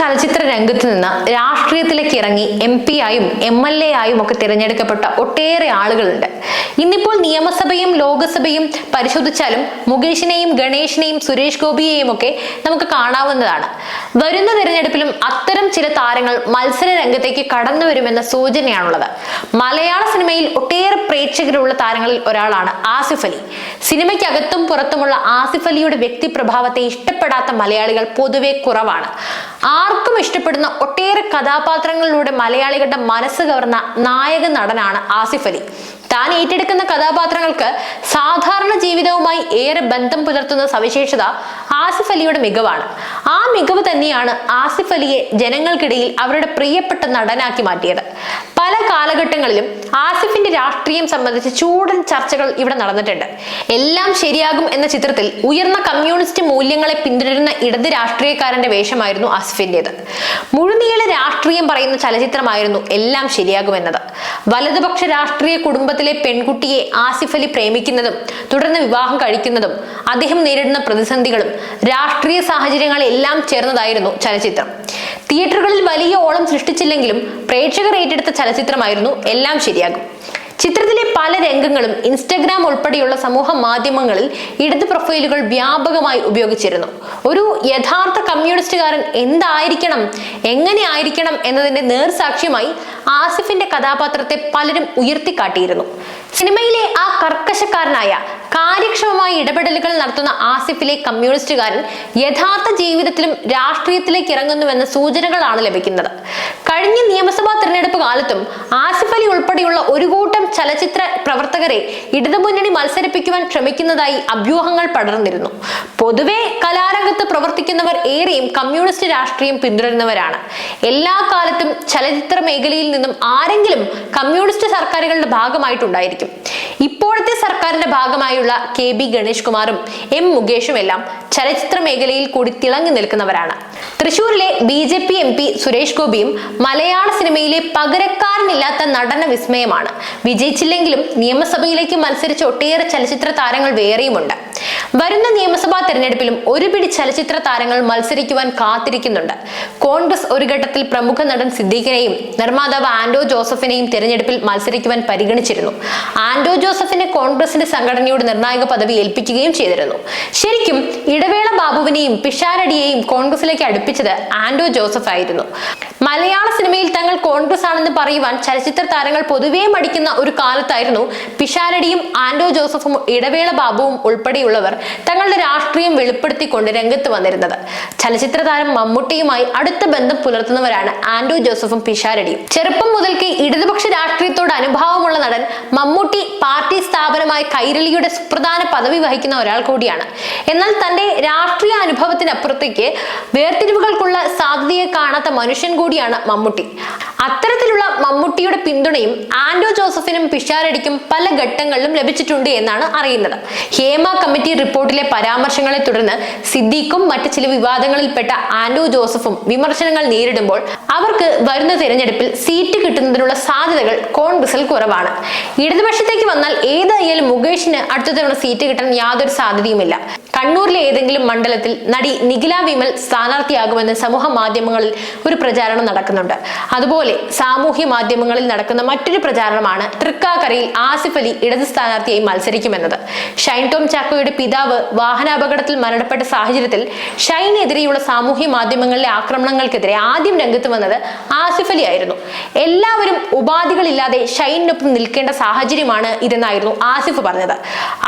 ചലച്ചിത്ര രംഗത്ത് നിന്ന് രാഷ്ട്രീയത്തിലേക്ക് ഇറങ്ങി എം പി ആയും എം എൽ എ ആയും ഒക്കെ തിരഞ്ഞെടുക്കപ്പെട്ട ഒട്ടേറെ ആളുകളുണ്ട്. ഇന്നിപ്പോൾ നിയമസഭയും ലോകസഭയും പരിശോധിച്ചാലും മുകേഷിനെയും ഗണേഷിനെയും സുരേഷ് ഗോപിയെയും ഒക്കെ നമുക്ക് കാണാവുന്നതാണ്. വരുന്ന തിരഞ്ഞെടുപ്പിലും അത്തരം ചില താരങ്ങൾ മത്സര രംഗത്തേക്ക് കടന്നു വരുമെന്ന സൂചനയാണുള്ളത്. മലയാള സിനിമയിൽ ഒട്ടേറെ പ്രേക്ഷകരുള്ള താരങ്ങളിൽ ഒരാളാണ് ആസിഫ് അലി. സിനിമയ്ക്കകത്തും പുറത്തുമുള്ള ആസിഫ് അലിയുടെ വ്യക്തിപ്രഭാവത്തെ ഇഷ്ടപ്പെടാത്ത മലയാളികൾ പൊതുവെ കുറവാണ്. ആർക്കും ഇഷ്ടപ്പെടുന്ന ഒട്ടേറെ കഥാപാത്രങ്ങളിലൂടെ മലയാളികളുടെ മനസ്സ് കവർന്ന നായക നടനാണ് ആസിഫ് അലി. താൻ ഏറ്റെടുക്കുന്ന കഥാപാത്രങ്ങൾക്ക് സാധാരണ ജീവിതവുമായി ഏറെ ബന്ധം പുലർത്തുന്ന സവിശേഷത ആസിഫ് അലിയുടെ മികവാണ്. ആ മികവ് തന്നെയാണ് ആസിഫ് അലിയെ ജനങ്ങൾക്കിടയിൽ അവരുടെ പ്രിയപ്പെട്ട നടനാക്കി മാറ്റിയത്. പല കാലഘട്ടങ്ങളിലും ആസിഫിന്റെ രാഷ്ട്രീയം സംബന്ധിച്ച് ചൂടൻ ചർച്ചകൾ ഇവിടെ നടന്നിട്ടുണ്ട്. എല്ലാം ശരിയാകും എന്ന ചിത്രത്തിൽ ഉയർന്ന കമ്മ്യൂണിസ്റ്റ് മൂല്യങ്ങളെ പിന്തുടരുന്ന ഇടത് രാഷ്ട്രീയക്കാരന്റെ വേഷമായിരുന്നു ആസിഫിന്റേത്. മുഴുനീള രാഷ്ട്രീയം പറയുന്ന ചലച്ചിത്രമായിരുന്നു എല്ലാം ശരിയാകുമെന്നത്. വലതുപക്ഷ രാഷ്ട്രീയ കുടുംബത്തിലെ പെൺകുട്ടിയെ ആസിഫ് അലി പ്രേമിക്കുന്നതും തുടർന്ന് വിവാഹം കഴിക്കുന്നതും അദ്ദേഹം നേരിടുന്ന പ്രതിസന്ധികളും രാഷ്ട്രീയ സാഹചര്യങ്ങളെല്ലാം ചേർന്നതായിരുന്നു ചലച്ചിത്രം. തിയേറ്ററുകളിൽ വലിയ ഓളം സൃഷ്ടിച്ചില്ലെങ്കിലും പ്രേക്ഷകർ ഏറ്റെടുത്ത ചലച്ചിത്രമായിരുന്നു എല്ലാം ശരിയാകും. ചിത്രത്തിലെ പല രംഗങ്ങളും ഇൻസ്റ്റഗ്രാം ഉൾപ്പെടെയുള്ള സമൂഹ മാധ്യമങ്ങളിൽ ഇടത് പ്രൊഫൈലുകൾ വ്യാപകമായി ഉപയോഗിച്ചിരുന്നു. ഒരു യഥാർത്ഥ കമ്മ്യൂണിസ്റ്റുകാരൻ എന്തായിരിക്കണം എങ്ങനെ ആയിരിക്കണം എന്നതിന്റെ നേർസാക്ഷ്യമായി ആസിഫിന്റെ കഥാപാത്രത്തെ പലരും ഉയർത്തിക്കാട്ടിയിരുന്നു. സിനിമയിലെ ആ കർക്കശക്കാരനായ കാര്യക്ഷമമായ ഇടപെടലുകൾ നടത്തുന്ന ആസിഫിലെ കമ്മ്യൂണിസ്റ്റുകാരൻ യഥാർത്ഥ ജീവിതത്തിലും രാഷ്ട്രീയത്തിലേക്ക് ഇറങ്ങുന്നുവെന്ന സൂചനകളാണ് ലഭിക്കുന്നത്. കഴിഞ്ഞ നിയമസഭാ തെരഞ്ഞെടുപ്പ് കാലത്തും ആസിഫ് അലി ഉൾപ്പെടെയുള്ള ഒരു കൂട്ടം ചലച്ചിത്ര പ്രവർത്തകരെ ഇടതുമുന്നണി മത്സരിപ്പിക്കുവാൻ ശ്രമിക്കുന്നതായി അഭ്യൂഹങ്ങൾ പടർന്നിരുന്നു. പൊതുവെ കലാരംഗത്ത് പ്രവർത്തിക്കുന്നവർ ഏറെയും കമ്മ്യൂണിസ്റ്റ് രാഷ്ട്രീയം പിന്തുടരുന്നവരാണ്. എല്ലാ കാലത്തും ചലച്ചിത്ര മേഖലയിൽ നിന്നും ആരെങ്കിലും കമ്മ്യൂണിസ്റ്റ് സർക്കാരുകളുടെ ഭാഗമായിട്ടുണ്ടായിരിക്കും. ഇപ്പോഴത്തെ സർക്കാരിന്റെ ഭാഗമായുള്ള കെ ബി ഗണേഷ് കുമാറും എം മുകേഷും എല്ലാം ചലച്ചിത്ര മേഖലയിൽ കൂടി തിളങ്ങി നിൽക്കുന്നവരാണ്. തൃശൂരിലെ B J P M P Suresh ഗോപിയും മലയാള സിനിമയിലെ പകരക്കാരനില്ലാത്ത നടന വിസ്മയമാണ്. വിജയിച്ചില്ലെങ്കിലും നിയമസഭയിലേക്ക് മത്സരിച്ച ഒട്ടേറെ ചലച്ചിത്ര താരങ്ങൾ വേറെയുമുണ്ട്. വരുന്ന നിയമസഭാ തെരഞ്ഞെടുപ്പിലും ഒരുപിടി ചലച്ചിത്ര താരങ്ങൾ മത്സരിക്കുവാൻ കാത്തിരിക്കുന്നുണ്ട്. കോൺഗ്രസ് ഒരു ഘട്ടത്തിൽ പ്രമുഖ നടൻ സിദ്ദീഖിനെയും നിർമ്മാതാവ് ആൻഡോ ജോസഫിനെയും തെരഞ്ഞെടുപ്പിൽ മത്സരിക്കുവാൻ പരിഗണിച്ചിരുന്നു. ആൻഡോ ജോസഫിനെ കോൺഗ്രസിന്റെ സംഘടനയുടെ നിർണായക പദവി ഏൽപ്പിക്കുകയും ചെയ്തിരുന്നു. ശരിക്കും ഇടവേള ബാബുവിനെയും പിഷാരടിയെയും കോൺഗ്രസിലേക്ക് അടുപ്പിച്ചത് ആൻഡോ ജോസഫ് ആയിരുന്നു. മലയാള സിനിമയിൽ തങ്ങൾ കോൺഗ്രസ് ആണെന്ന് പറയുവാൻ ചലച്ചിത്ര താരങ്ങൾ പൊതുവേ മടിക്കുന്ന ഒരു കാലത്തായിരുന്നു പിഷാരടിയും ആൻഡോ ജോസഫും ഇടവേള ബാബുവും ഉൾപ്പെടെയുള്ളവർ തങ്ങളുടെ രാഷ്ട്രീയം വെളിപ്പെടുത്തിക്കൊണ്ട് രംഗത്ത് വന്നിരുന്നത്. ചലച്ചിത്ര താരം മമ്മൂട്ടിയുമായി അടുത്ത ബന്ധം പുലർത്തുന്നവരാണ് ആൻഡ്രൂ ജോസഫും പിഷാരടിയും. ചെറുപ്പം മുതൽക്ക് ഇടതുപക്ഷ രാഷ്ട്രീയത്തോട് അനുഭാവമുള്ള നടൻ മമ്മൂട്ടി പാർട്ടി സ്ഥാപനമായ കൈരളിയുടെ സുപ്രധാന പദവി വഹിക്കുന്ന ഒരാൾ കൂടിയാണ്. എന്നാൽ തന്റെ രാഷ്ട്രീയ അനുഭവത്തിനപ്പുറത്തേക്ക് വേർതിരിവുകൾക്കുള്ള സാധ്യതയെ കാണാത്ത മനുഷ്യൻ കൂടിയാണ് മമ്മൂട്ടി. അത്തരത്തിലുള്ള മമ്മൂട്ടിയുടെ പിന്തുണയും ആൻഡോ ജോസഫിനും പിഷാരടിക്കും പല ഘട്ടങ്ങളിലും ലഭിച്ചിട്ടുണ്ട് എന്നാണ് അറിയുന്നത്. ഹേമ കമ്മിറ്റി റിപ്പോർട്ടിലെ പരാമർശങ്ങളെ തുടർന്ന് സിദ്ദീഖും മറ്റ് ചില വിവാദങ്ങളിൽപ്പെട്ട ആൻഡോ ജോസഫും വിമർശനങ്ങൾ നേരിടുമ്പോൾ അവർക്ക് വരുന്ന തിരഞ്ഞെടുപ്പിൽ സീറ്റ് കിട്ടുന്നതിനുള്ള സാധ്യതകൾ കോൺഗ്രസിൽ കുറവാണ്. ഇടതുപക്ഷത്തേക്ക് വന്നാൽ ഏതായാലും മുകേഷിന് അടുത്ത തവണ സീറ്റ് കിട്ടാൻ യാതൊരു സാധ്യതയുമില്ല. കണ്ണൂരിലെ ഏതെങ്കിലും മണ്ഡലത്തിൽ നടി നിഖില വിമൽ സ്ഥാനാർത്ഥിയാകുമെന്ന് സമൂഹ മാധ്യമങ്ങളിൽ ഒരു പ്രചാരണം നടക്കുന്നുണ്ട്. അതുപോലെ സാമൂഹ്യ മാധ്യമങ്ങളിൽ നടക്കുന്ന മറ്റൊരു പ്രചാരണമാണ് തൃക്കാക്കരയിൽ ആസിഫ് അലി ഇടത് സ്ഥാനാർത്ഥിയായി മത്സരിക്കുമെന്നത്. ഷൈൻ ടോം ചാക്കോയുടെ പിതാവ് വാഹനാപകടത്തിൽ മരണപ്പെട്ട സാഹചര്യത്തിൽ ഷൈനെതിരെയുള്ള സാമൂഹ്യ മാധ്യമങ്ങളിലെ ആക്രമണങ്ങൾക്കെതിരെ ആദ്യം രംഗത്ത് വന്നത് ആസിഫ് അലി ആയിരുന്നു. എല്ലാവരും ഉപാധികളില്ലാതെ ഷൈനിനൊപ്പം നിൽക്കേണ്ട സാഹചര്യമാണ് ഇതെന്നായിരുന്നു ആസിഫ് പറഞ്ഞത്.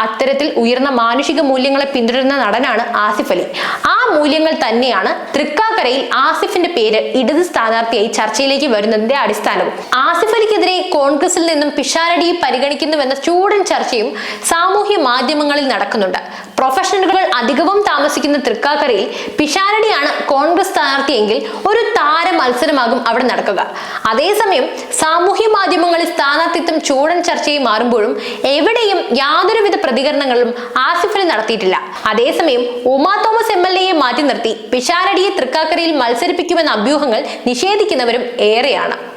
അത്തരത്തിൽ ഉയർന്ന മാനുഷിക മൂല്യങ്ങളെ പിന്തുടരുന്ന നടനാണ് ആസിഫ് അലി. ആ മൂല്യങ്ങൾ തന്നെയാണ്. തൃക്കാക്കരയിൽ ആസിഫിന്റെ പേര് ഇടത് സ്ഥാനാർത്ഥിയായി ചർച്ചയിലേക്ക് വരുന്നതിന്റെ അടിസ്ഥാനവും. ആസിഫ് അലിക്കെതിരെ കോൺഗ്രസിൽ നിന്നും പിഷാരടിയെ പരിഗണിക്കുന്നുവെന്ന ചൂടൻ ചർച്ചയും സാമൂഹ്യ മാധ്യമങ്ങളിൽ നടക്കുന്നുണ്ട്. പ്രൊഫഷണലുകൾ അധികവും താമസിക്കുന്ന തൃക്കാക്കരയിൽ പിഷാരടിയാണ് കോൺഗ്രസ് സ്ഥാനാർത്ഥിയെങ്കിൽ ഒരു താര മത്സരമാകും അവിടെ നടക്കുക. അതേസമയം സാമൂഹ്യ മാധ്യമങ്ങളിൽ സ്ഥാനാർത്ഥിത്വം ചൂടൻ ചർച്ചയും മാറുമ്പോഴും എവിടെയും യാതൊരുവിധ പ്രതികരണങ്ങളും ആസിഫിന് നടത്തിയിട്ടില്ല. അതേസമയം ഉമാ തോമസ് എം എൽ എയെ മാറ്റി നിർത്തി. പിഷാരടിയെ തൃക്കാക്കരയിൽ മത്സരിപ്പിക്കുമെന്ന അഭ്യൂഹങ്ങൾ നിഷേധിക്കുന്നവരും ഏറെയാണ്.